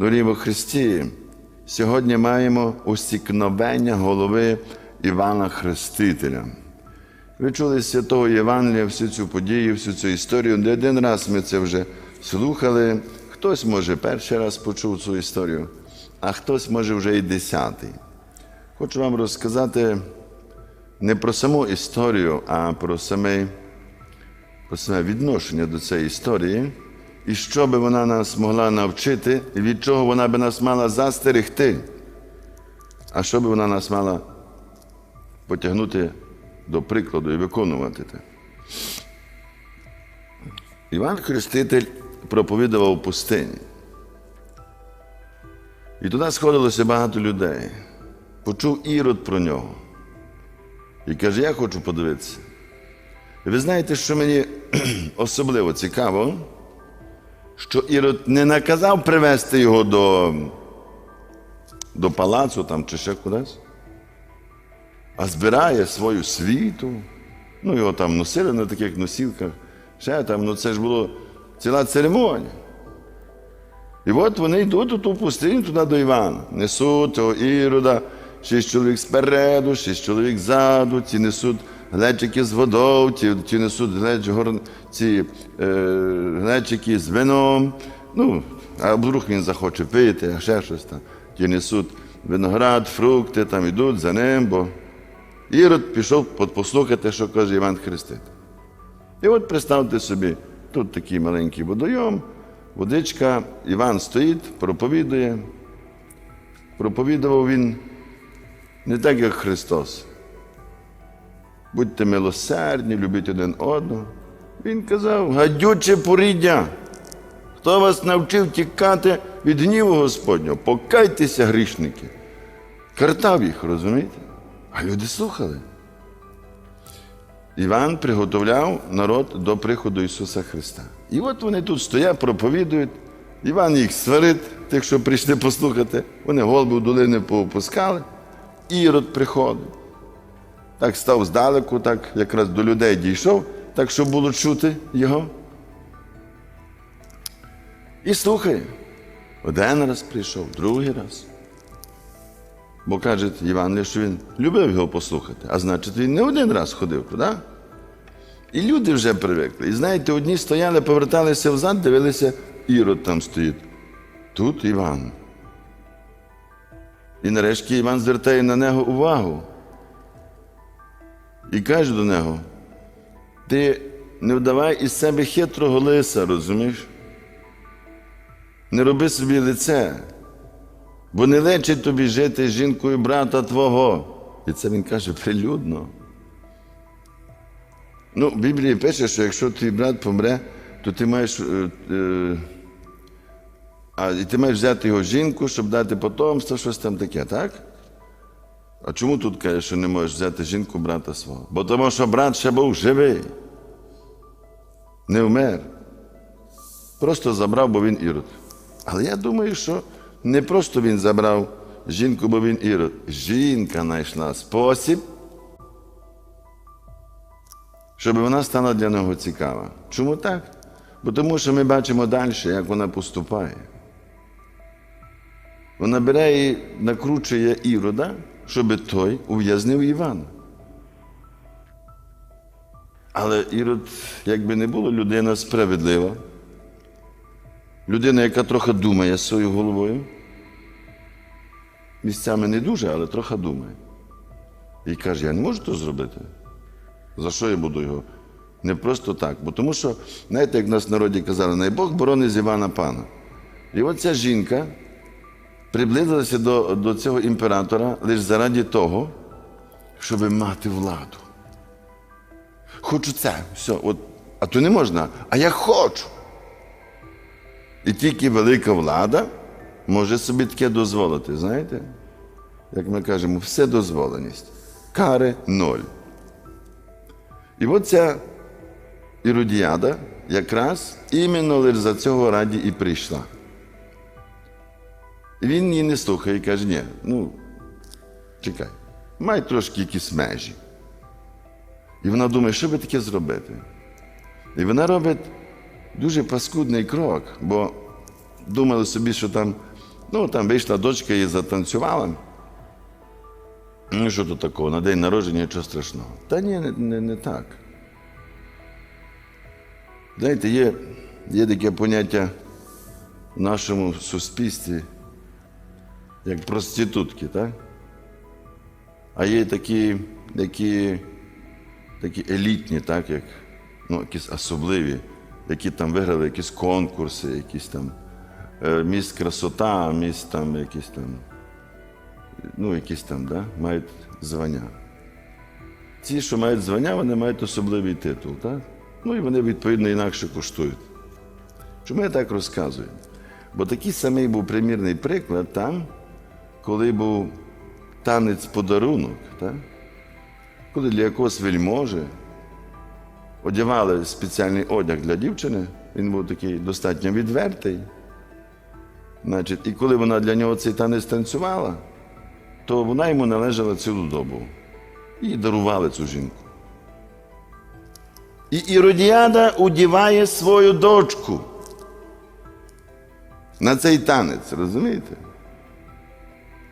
Дорогі во Христі, сьогодні маємо усікновення голови Івана Хрестителя. Ви чули з святого Євангелія всю цю подію, всю цю історію. Не один раз ми це вже слухали. Хтось, може, перший раз почув цю історію, а хтось, може, вже і десятий. Хочу вам розказати не про саму історію, а про саме, про саме відношення до цієї історії, і що би вона нас могла навчити, і від чого вона би нас мала застерегти, а що би вона нас мала потягнути до прикладу і виконувати те. Іван Хреститель проповідував у пустині. І туди сходилося багато людей. Почув ірод про нього. І каже, я хочу подивитися. І ви знаєте, що мені особливо цікаво, що Ірод не наказав привезти його до, до палацу там, чи ще кудись, а збирає свою світу. Ну, його там носили на таких носілках. Ще там, ну це ж було ціла церемонія. І от вони йдуть у ту пустиню туди до Івана. Несуть того Ірода, шість чоловік спереду, шість чоловік ззаду, ті несуть глечики з водою, ті, ті несуть глеч, гор, ці е, глечики з вином. Ну, а вдруг він захоче пити, а ще щось там. Ті несуть виноград, фрукти, там йдуть за ним, бо Ірод пішов послухати, що каже Іван Хреститель. І от представте собі, тут такий маленький водойом, водичка, Іван стоїть, проповідує. Проповідував він не так, як Христос. Будьте милосердні, любіть один одного. Він казав, гадюче поріддя. Хто вас навчив тікати від гніву Господнього? Покайтеся, грішники. Картав їх, розумієте? А люди слухали. Іван приготовляв народ до приходу Ісуса Христа. І от вони тут стоять, проповідують. Іван їх сварить, тих, що прийшли послухати. Вони голуби в долини поопускали. Ірод приходить. Так став здалеку, так якраз до людей дійшов, так, щоб було чути його. І слухає. Один раз прийшов, другий раз. Бо каже Іван, що він любив його послухати, а значить, він не один раз ходив туди. І люди вже привикли. І знаєте, одні стояли, поверталися взад, дивилися, Ірод там стоїть. Тут Іван. І нарешті Іван звертає на нього увагу. І каже до нього: ти не вдавай із себе хитрого лиса, розумієш? Не роби собі лице, бо не лечить тобі жити з жінкою брата твого. І це він каже прилюдно. Ну, в Біблії пише, що якщо твій брат помре, то ти маєш. Е, е, а і ти маєш взяти його жінку, щоб дати потомство, щось там таке, так? А чому тут каже, що не можеш взяти жінку брата свого? Бо тому що брат ще був живий. Не вмер. Просто забрав, бо він ірод. Але я думаю, що не просто він забрав жінку, бо він ірод. Жінка знайшла спосіб, щоб вона стала для нього цікава. Чому так? Бо тому що ми бачимо далі, як вона поступає. Вона бере і накручує ірода, щоб той ув'язнив Івана. Але Ірод, якби не було, людина справедлива, людина, яка трохи думає своєю головою. Місцями не дуже, але трохи думає. І каже, я не можу то зробити. За що я буду його? Не просто так. Бо тому що, знаєте, як в нас в народі казали, най Бог борони з Івана пана. І от ця жінка приблизилася до, до цього імператора лише заради того, щоб мати владу. Хочу це, все, от, а то не можна, а я хочу. І тільки велика влада може собі таке дозволити, знаєте? Як ми кажемо, вседозволеність. Кари ноль. І от ця іродіада якраз іменно лише за цього раді і прийшла. Він її не слухає і каже, ні, ну, чекай, май трошки якісь межі. І вона думає, що би таке зробити. І вона робить дуже паскудний крок, бо думали собі, що там Ну, там вийшла дочка і затанцювала. Ну, що тут такого? На день народження нічого страшного. Та ні, не, не, не так. Знаєте, є, є таке поняття в нашому суспільстві, як проститутки, так? А є такі, які, такі елітні, так, як ну, якісь особливі, які там виграли якісь конкурси, якісь там е, міст красота, міст там якісь там, ну, якісь там, да, мають звання. Ті, що мають звання, вони мають особливий титул, так? Ну і вони відповідно інакше коштують. Чому я так розказую? Бо такий самий був примірний приклад там, коли був танець подарунок, так? коли для якогось вельможі одягали спеціальний одяг для дівчини, він був такий достатньо відвертий. Значить, і коли вона для нього цей танець танцювала, то вона йому належала цілу добу. І дарували цю жінку. І Іродіада удіває свою дочку на цей танець, розумієте?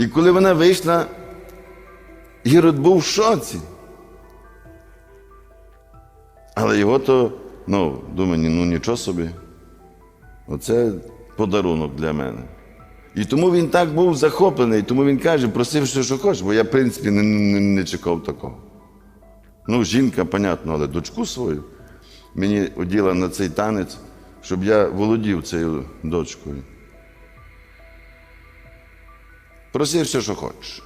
І коли вона вийшла, Ірод був в шоці. Але його то, ну, думаю, ну нічого собі. Оце подарунок для мене. І тому він так був захоплений, тому він каже, просив, що, що хочеш, бо я, в принципі, не, не, не чекав такого. Ну, жінка, понятно, але дочку свою мені оділа на цей танець, щоб я володів цією дочкою. Просив все, що хочеш.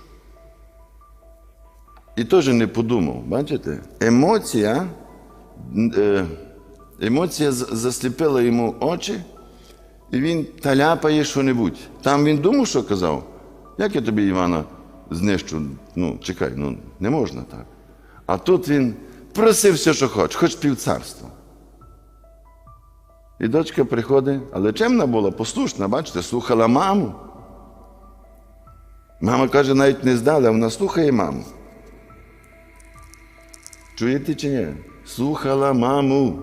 І теж не подумав, бачите? Емоція, е, емоція засліпила йому очі, і він таляпає що-небудь. Там він думав, що казав. Як я тобі, Івана, знищу? Ну, чекай, ну не можна так. А тут він просив все, що хоче, хоч півцарства. І дочка приходить, але чемна була, послушна, бачите, слухала маму. Мама каже, навіть не здала, вона слухає маму. Чуєте чи ні? Слухала маму.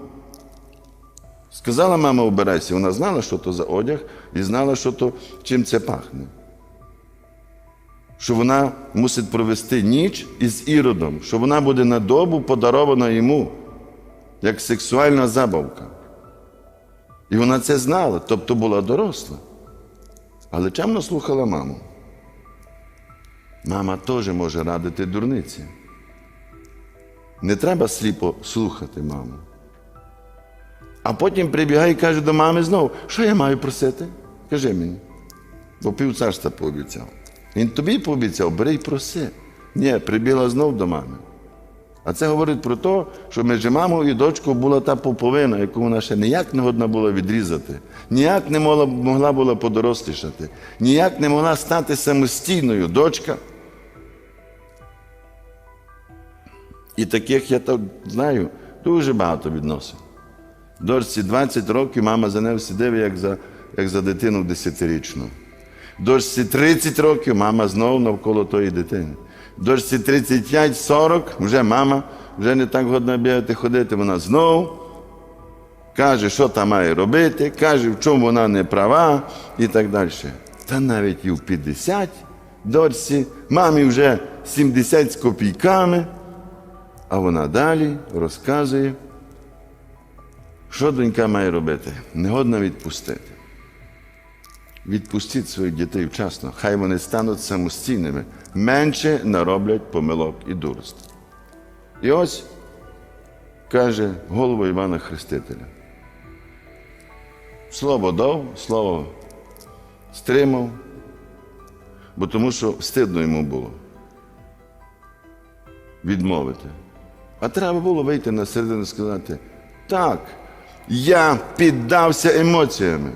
Сказала мама, обирайся. Вона знала, що то за одяг, і знала, що то, чим це пахне. Що вона мусить провести ніч із іродом, що вона буде на добу подарована йому, як сексуальна забавка. І вона це знала, тобто була доросла. Але чемно слухала маму. Мама теж може радити дурниці. Не треба сліпо слухати маму. А потім прибігає і каже до мами знову, що я маю просити? Кажи мені. Бо півцарства пообіцяв. Він тобі пообіцяв, бери й проси. Ні, прибігла знов до мами. А це говорить про те, що між мамою і дочкою була та поповина, яку вона ще ніяк не годна була відрізати, ніяк не могла, могла була подорослішати, ніяк не могла стати самостійною дочка. І таких я так знаю дуже багато відносин. Дочці 20 років мама за нею сидить, як за, як за дитину десятирічну. Дочці 30 років мама знову навколо тої дитини. Дочці 35-40, вже мама вже не так годна бігати, ходити, вона знову каже, що там має робити, каже, в чому вона не права і так далі. Та навіть і в 50 дочці, мамі вже 70 з копійками, а вона далі розказує, що донька має робити? Негодна відпустити. Відпустіть своїх дітей вчасно, хай вони стануть самостійними, менше нароблять помилок і дуростей. І ось каже голова Івана Хрестителя. Слово дав, слово стримав, бо тому що стидно йому було відмовити. А треба було вийти на середину і сказати, так, я піддався емоціями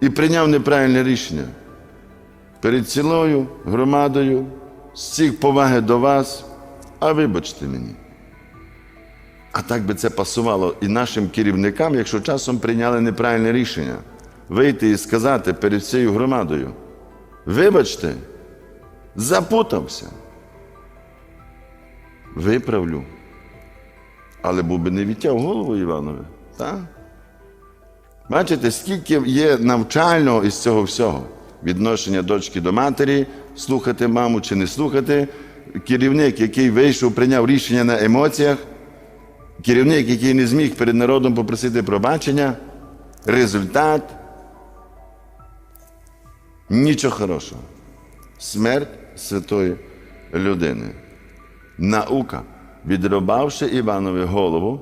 і прийняв неправильне рішення. Перед цілою громадою, з цих поваги до вас, а вибачте мені. А так би це пасувало і нашим керівникам, якщо часом прийняли неправильне рішення, вийти і сказати перед всією громадою, вибачте, запутався. Виправлю. Але був би не відтяв голову Іванові, так? Бачите, скільки є навчального із цього всього. Відношення дочки до матері, слухати маму чи не слухати. Керівник, який вийшов, прийняв рішення на емоціях, керівник, який не зміг перед народом попросити пробачення, результат нічого хорошого. Смерть святої людини. Наука, відрубавши Іванові голову,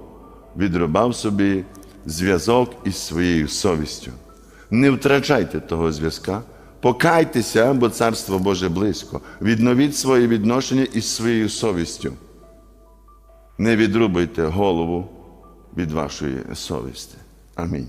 відрубав собі зв'язок із своєю совістю. Не втрачайте того зв'язка, покайтеся, бо Царство Боже близько. Відновіть своє відношення із своєю совістю. Не відрубайте голову від вашої совісті. Амінь.